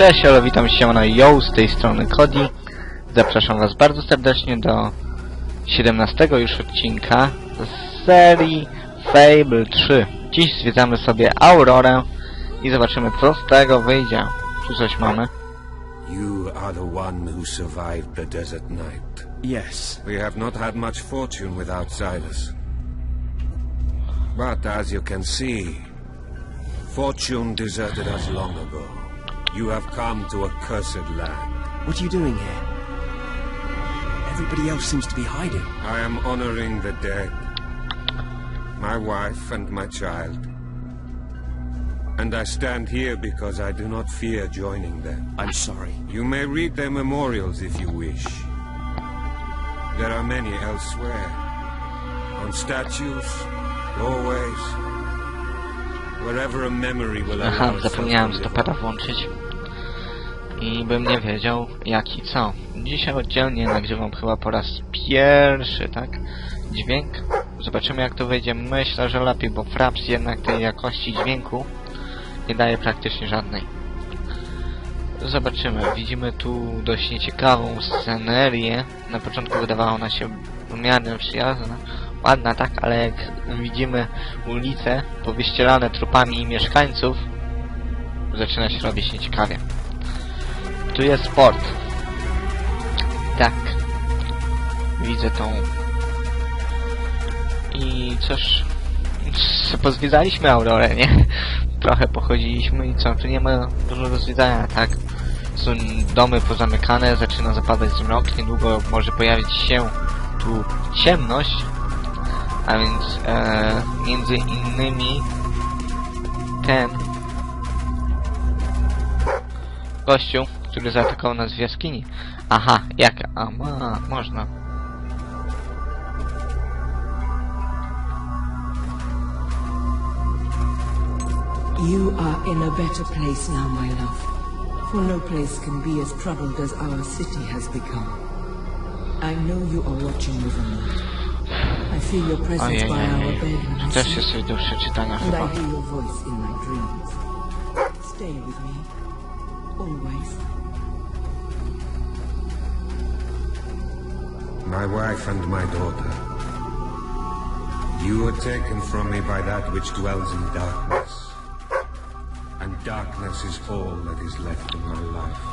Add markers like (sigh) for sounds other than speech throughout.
Cześć, ale witam się na Yo, z tej strony Cody. Zapraszam was bardzo serdecznie do 17 już odcinka z serii Fable 3. Dziś zwiedzamy sobie Aurorę i zobaczymy co z tego wyjdzie. Tu coś mamy. You are the one who survived the desert night. Yes. We have not had much fortune without Silas. But as you can see, fortune deserted us long ago. You have come to a cursed land. What are you doing here? Everybody else seems to be hiding. I am honoring the dead. My wife and my child. And I stand here because I do not fear joining them. I'm sorry. You may read their memorials if you wish. There are many elsewhere. On statues, doorways, wherever a memory will Aha, allow itself zapomniałem to live. stopera włączyć. I bym nie wiedział jak i co. Dzisiaj oddzielnie nagrywam chyba po raz pierwszy, tak? Dźwięk. Zobaczymy jak to wyjdzie. Myślę, że lepiej, bo Fraps jednak tej jakości dźwięku nie daje praktycznie żadnej. Zobaczymy. Widzimy tu dość nieciekawą scenerię. Na początku wydawała ona się w miarę przyjazna. Ładna tak, ale jak widzimy ulice powyścielane trupami mieszkańców, zaczyna się robić nieciekawie. Tu jest port. Tak. Widzę tą... I cóż... Pozwiedzaliśmy Aurorę, nie? Trochę pochodziliśmy i co? Tu nie ma dużo do zwiedzania, tak? Są domy pozamykane, zaczyna zapadać zmrok, niedługo może pojawić się tu ciemność, a więc e, między innymi ten gościu, który zaatakował nas w jaskini. Aha, jak? A, ma, można. You are in a better place now, my love. For no place can be as troubled as our city has become. I know you are watching over me. I feel your presence by our bed when I sleep, jest coś do przeczytania and. I hear your voice in my dreams. Stay with me, always. My wife and my daughter. You were taken from me by that which dwells in darkness. And darkness is all that is left in my life.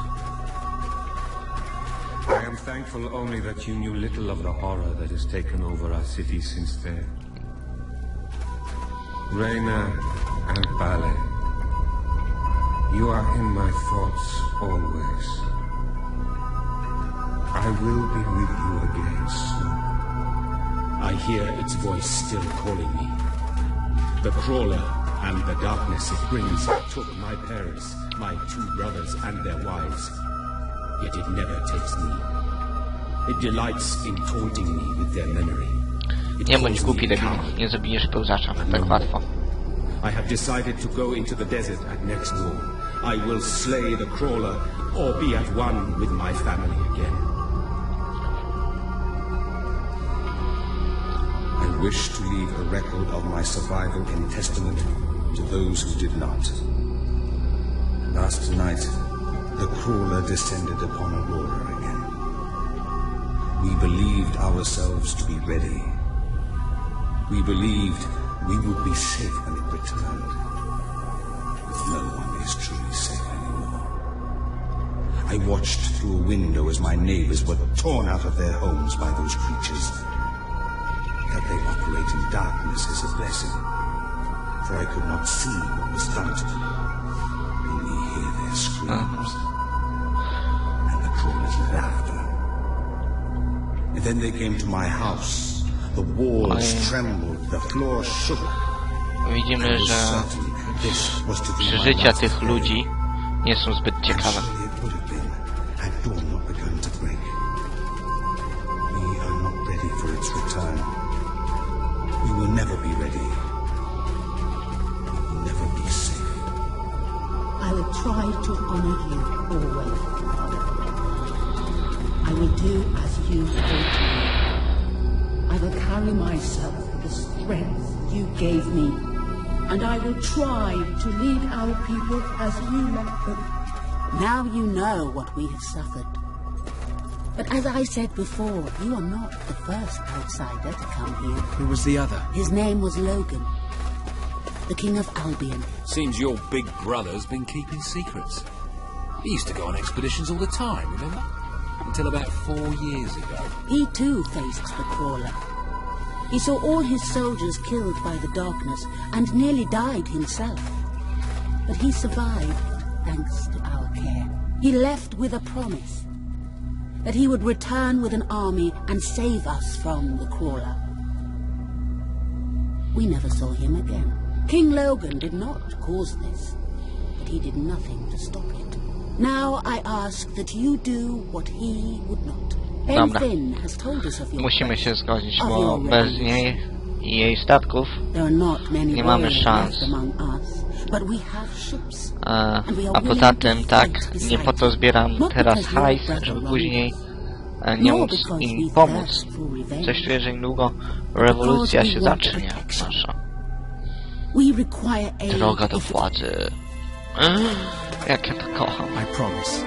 I am thankful only that you knew little of the horror that has taken over our city since then. Reina and Bale, you are in my thoughts always. I will be with you again soon. I hear its voice still calling me. The crawler and the darkness it brings took my parents, my two brothers and their wives. Yet it never takes me. It delights in taunting me with their memory. It Nie bądź calls głupi me debil, coward. nie zabijesz pełzacza, tak łatwo. I have decided to go into the desert at next dawn. I will slay the crawler or be at one with my family again. I wish to leave a record of my survival in testament to those who did not. Last night, the crawler descended upon Aurora again. We believed ourselves to be ready. We believed we would be safe when it returned. No one is anymore. I watched through a window as my neighbors were torn out of their homes by those creatures. That they operate in darkness is a blessing, for I could not see what was done to them, only hear their screams and the crawler's laughter. And then they came to my house. The walls Ojej. trembled, the floor shook. Widzimy, I że certain this was to be my przeżycia tych ludzi nie są zbyt ciekawe. Never be ready. Will never be safe. I will try to honor you always, Father. I will do as you taught me. I will carry myself with the strength you gave me, and I will try to lead our people as you led them. Now you know what we have suffered. But as I said before, you are not the first outsider to come here. Who was the other? His name was Logan, the King of Albion. Seems your big brother's been keeping secrets. He used to go on expeditions all the time, remember? Until about four years ago. He too faced the crawler. He saw all his soldiers killed by the darkness and nearly died himself. But he survived thanks to our care. He left with a promise that he would return with an army and save us from the crawler. We never saw him again. King Logan did not cause this, but he did nothing to stop it. Now I ask that you do what he would not. Ben Dobra. Has told us of your Musimy się zgodzić, bo bez niej i jej statków There are not many Nie mamy szans. A poza tym, tak, nie po to zbieram teraz hajs, żeby później e, nie móc im we pomóc. Coś czuję, że niedługo rewolucja się zacznie nasza. We require aid Droga do władzy. Jak ja to kocham. I promise.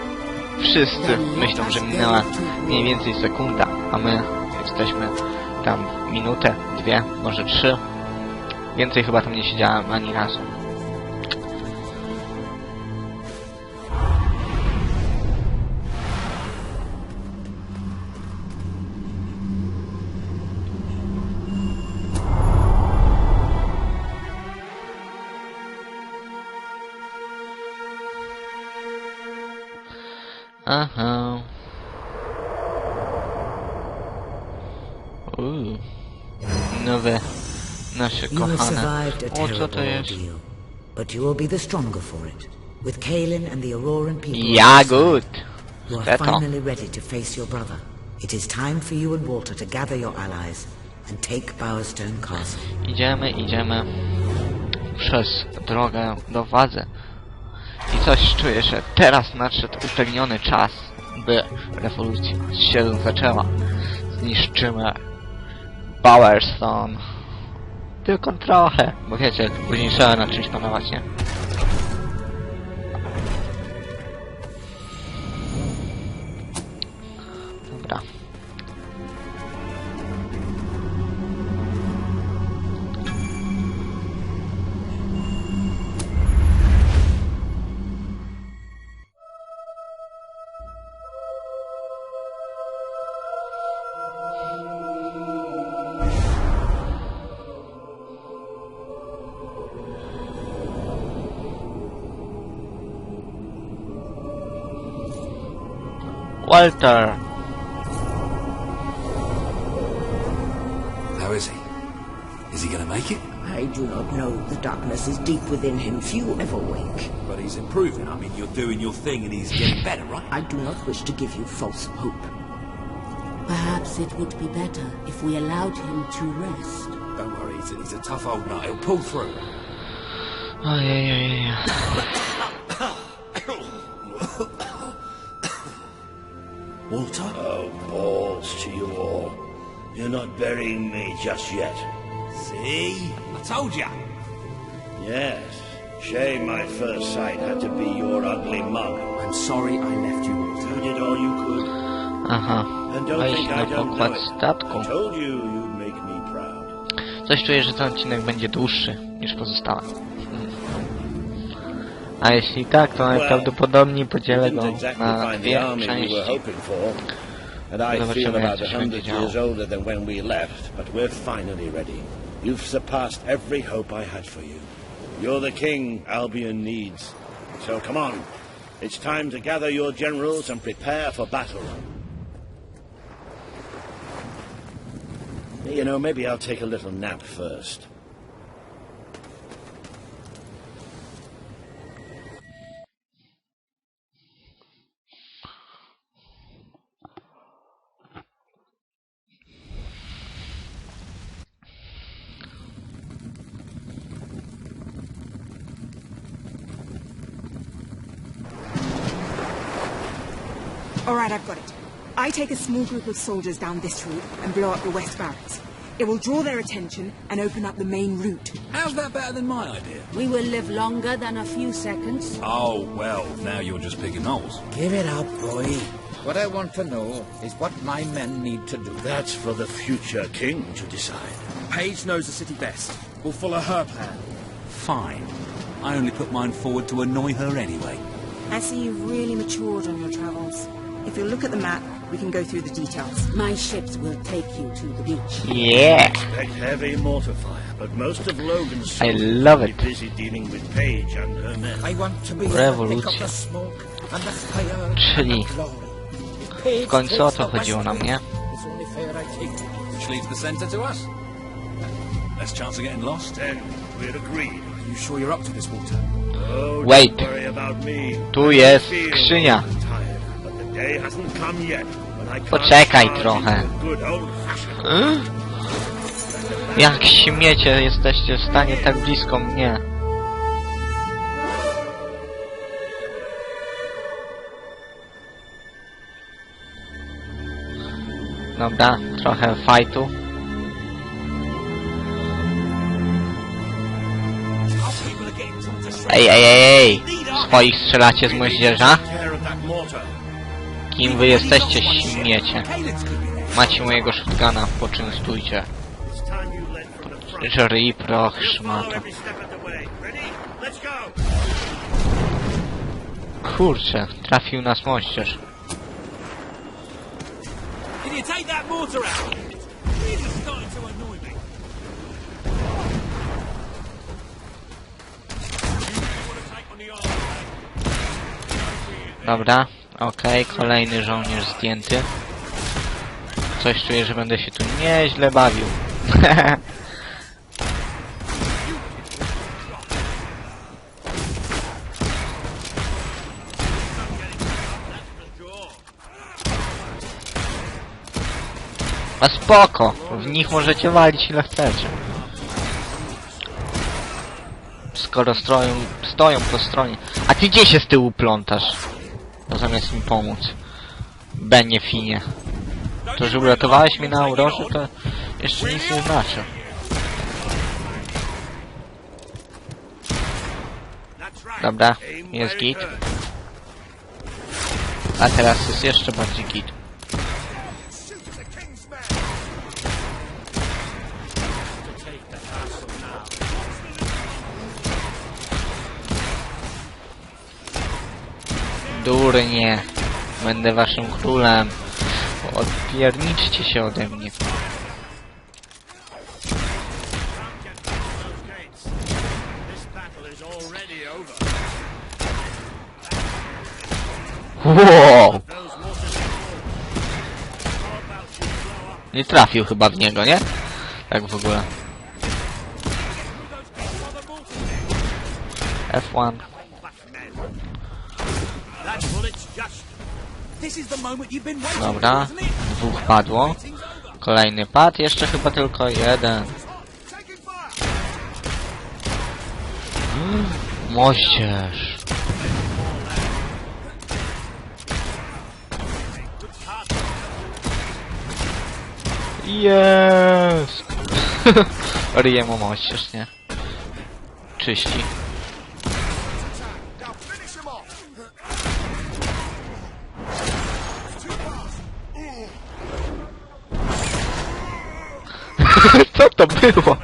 Wszyscy myślą, że minęła mniej więcej sekunda, a my jesteśmy tam minutę, dwie, może trzy. Więcej chyba tam nie siedziałem ani razu. Uh-huh. Aha. Uuu. Nowe nasze kochane. survived a O, co to jest? ordeal, but you will be the stronger for it. With Kaelin and the Auroran people, Ja you are finally ready to face your brother. It is time for you and Walter to gather your allies and take Bowerstone Castle. Idziemy, idziemy przez drogę do władzy. Coś czuję, że teraz nadszedł upragniony czas, by rewolucja się zaczęła. Zniszczymy Bowerstone. Tylko trochę, bo wiecie, później trzeba na czymś panować, nie? Walter! How is he? Is he gonna make it? I do not know. The darkness is deep within him. Few ever wake. But he's improving. I mean, you're doing your thing and he's getting better, right? I do not wish to give you false hope. Perhaps it would be better if we allowed him to rest. Don't worry, he's a, he's a tough old nut. He'll pull through. Oh, Ojej, (laughs) Walter? Oh, balls to you all. You're not burying me just yet. See? I told ya. Yes. Shame my first sight had to be your ugly mug. I'm sorry I left you, Walter. You did all you could. Aha. And don't think I don't know statku. I told you you'd make me proud. Coś czuję, że ten odcinek będzie dłuższy niż pozostałe. A jeśli tak, to najprawdopodobniej podzielę go na dwie army we were części. hoping for. And I feel about a hundred years older than when we left, but we're finally ready. You've surpassed every hope I had for you. You're the king Albion needs. So come on. It's time to gather your generals and prepare for battle. You know, maybe I'll take a little nap first. All right, I've got it. I take a small group of soldiers down this route and blow up the west barracks. It will draw their attention and open up the main route. How's that better than my idea? We will live longer than a few seconds. Oh, well, now you're just picking holes. Give it up, boy. What I want to know is what my men need to do. That's for the future king to decide. Paige knows the city best. We'll follow her plan. Fine. I only put mine forward to annoy her anyway. I see you've really matured on your travels. If you look at the map, we can go through the details. My ships will take you to the beach. Yeah! Expect heavy mortar fire, but most of Logan's I love it. busy dealing with Paige and her men. I want to be able to pick up Rewolucja. the smoke and the fire Czyli and the glory. If Paige w końcu o to chodziło nam, nie? It's only fair I take it. Which leaves the centre to us. Less chance of getting lost. Then we're agreed. Are you sure you're up to this, Walter? Oh, Wait. don't worry about me. Tu I jest feel skrzynia. Poczekaj trochę. Hmm? Jak śmiecie, jesteście w stanie tak blisko mnie. Dobra, trochę fajtu. Ej, ej, ej, ej! Swoich strzelacie z moździerza? Kim wy jesteście, śmiecie? Macie mojego shotguna, poczęstujcie. Żryj proch, szmato. Kurczę, trafił nas moździerz. Dobra, okej, kolejny żołnierz zdjęty. Coś czuję, że będę się tu nieźle bawił. (laughs) A spoko, w nich możecie walić ile chcecie. Skoro stroją, stoją po stronie. A ty gdzie się z tyłu plątasz? To zamiast mi pomóc. Benie finie. To, że uratowałeś mnie na Aurorze, to jeszcze nic nie znaczy. Dobra, jest git. A teraz jest jeszcze bardziej git. Durnie. Będę waszym królem. Odpierniczcie się ode mnie. Wow! Nie trafił chyba w niego, nie? Tak w ogóle. F1. Dobra. Dwóch padło. Kolejny pad. Jeszcze chyba tylko jeden. Moździerz. Jest! (laughs) Ryje mu moździerz, nie? Czyści. Co to było?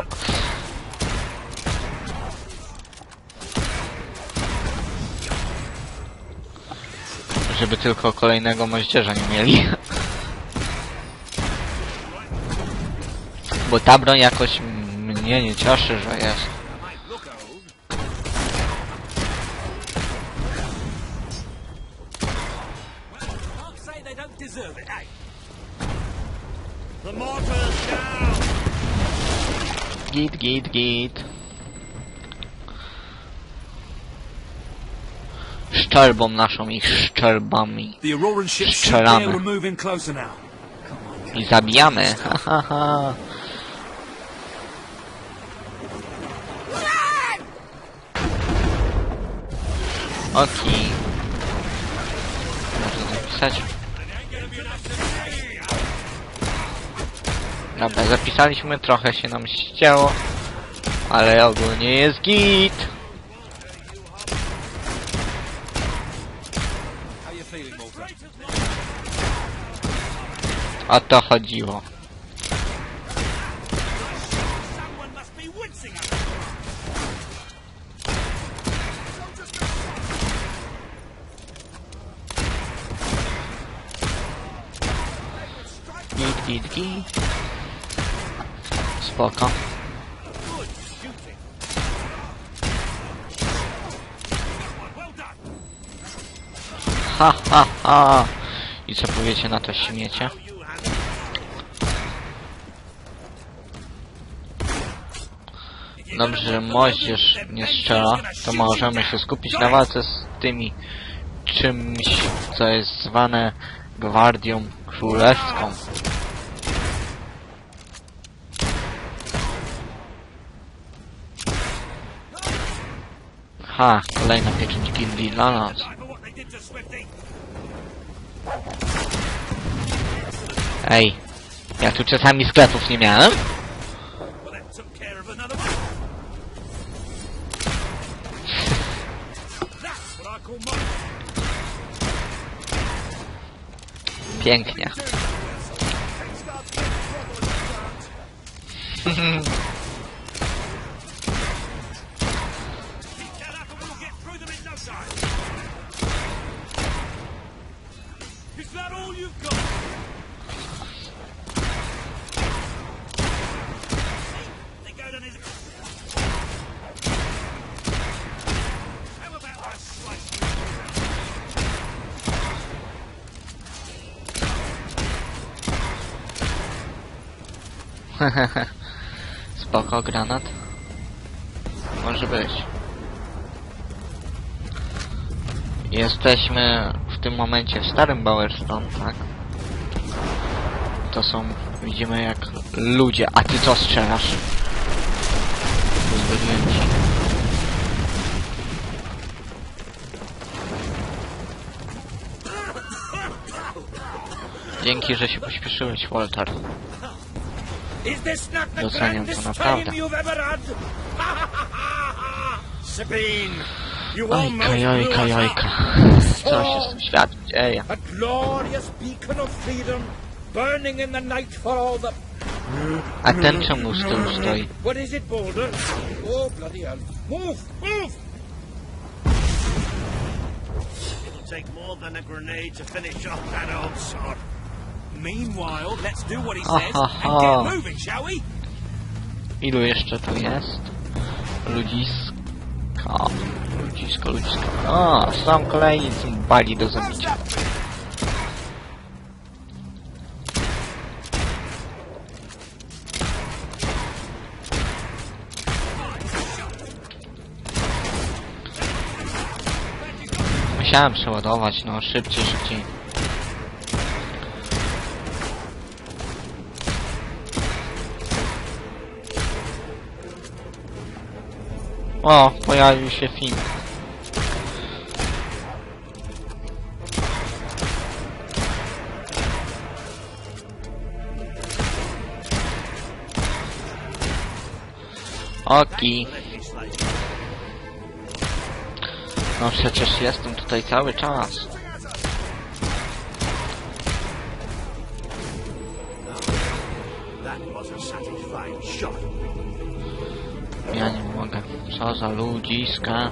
Żeby tylko kolejnego moździerza nie mieli. Bo ta broń jakoś mnie nie cieszy, że jest. Git, git. Szczerbą naszą ich szczerbami. Now. I zabijamy. (laughs) Ha, ha, ha. Okej. Można zapisać. Dobra, zapisaliśmy, trochę się nam ścięło, ale ogólnie jest git. O to chodziło. Git, git, git. Spoko. Ha, ha, ha. I co powiecie na to śmiecie? Dobrze, że moździerz nie strzela, to możemy się skupić na walce z tymi czymś, co jest zwane Gwardią Królewską. Ha, kolejna pieczęć gildii dla nas. Ej, ja tu czasami sklepów nie miałem? (laughs) Well, (laughs) (laughs) (laughs) Spoko, granat. Może być. Jesteśmy w tym momencie w starym Bowerstone, tak? To są, widzimy jak ludzie, a ty co strzelasz? Pozwoliłem ci. Dzięki, że się pośpieszyłeś, Walter. Is this not the Doceniam grandest time you've ever had? (laughs) Sabine, you Ojka, almost jojka, blew us Co się z tym światem dzieje? A glorious beacon of freedom, burning in the night for all the... A ten czemu z tyłu stoi? Mm-hmm. What is it, Boulder? Oh, bloody hell. Move, move! It'll take more than a grenade to finish off that old sod. Meanwhile, let's do what he says and get moving, shall we? Ilu jeszcze tu jest? Ludziska. Ludzisko, ludzisko. A, są kolejni bali do zabicia. Musiałem przeładować, no szybciej, szybciej. O, pojawił się film. Oki. No przecież jestem tutaj cały czas. Co za ludziska.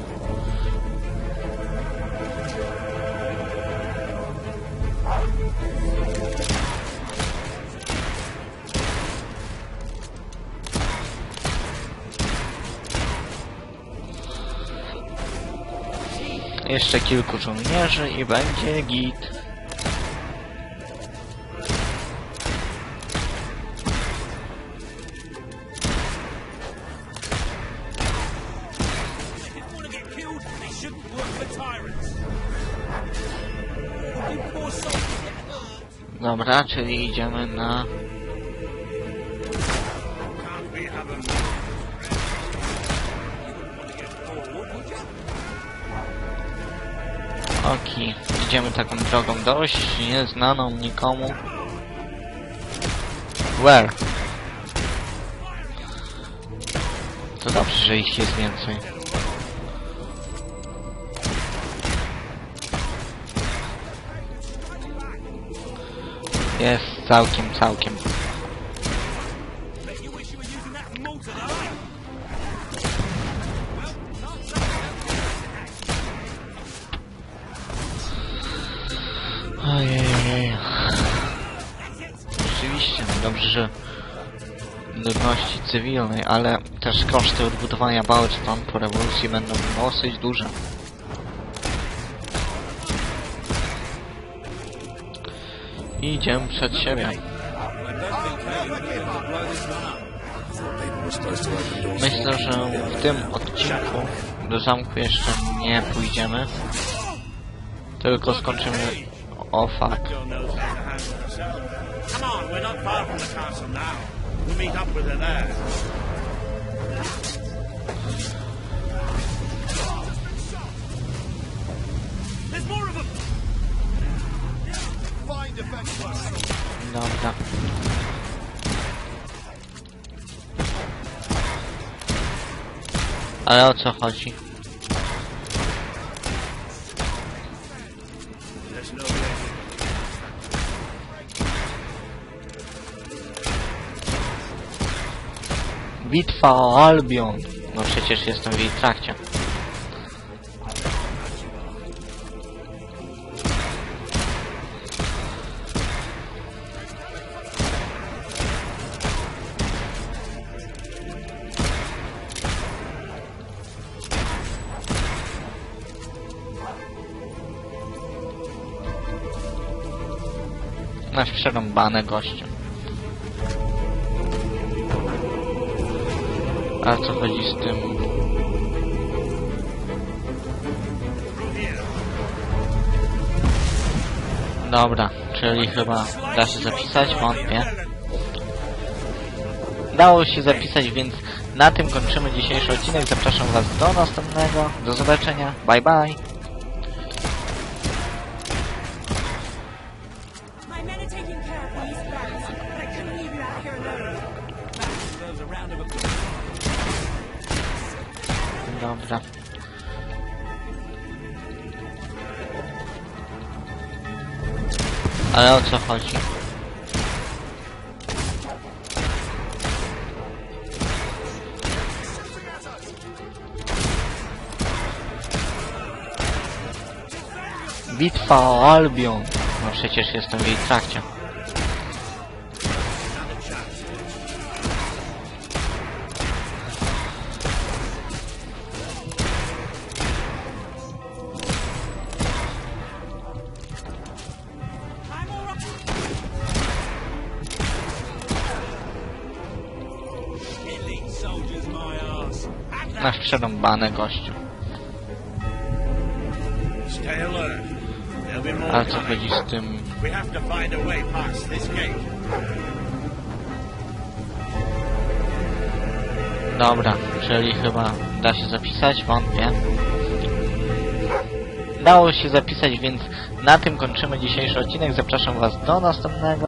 Jeszcze kilku żołnierzy i będzie git. Dobra, czyli idziemy na... Oki, idziemy taką drogą dość nieznaną nikomu. Where? To dobrze, że ich jest więcej. Jest całkiem, całkiem. Ojej. Oczywiście, no dobrze, że ludności cywilnej, ale też koszty odbudowania Bałyston po rewolucji będą dosyć duże. I idziemy przed siebie. Myślę, że w tym odcinku do zamku jeszcze nie pójdziemy. Tylko skończymy... O fuck. Come on, we're not far from the castle now. We'll meet up with her there. Dobra. Ale o co chodzi? Bitwa o Albion. No przecież jestem w jej trakcie. Przerąbane gościu. A co chodzi z tym? Dobra, czyli chyba da się zapisać, wątpię. Dało się zapisać, więc na tym kończymy dzisiejszy odcinek. Zapraszam Was do następnego. Do zobaczenia. Bye bye. Ale o co chodzi? Bitwa o Albion. No przecież jestem w jej trakcie. Przerąbane gościu. A co chodzi z tym? Dobra, czyli chyba da się zapisać, wątpię. Dało się zapisać, więc na tym kończymy dzisiejszy odcinek. Zapraszam Was do następnego.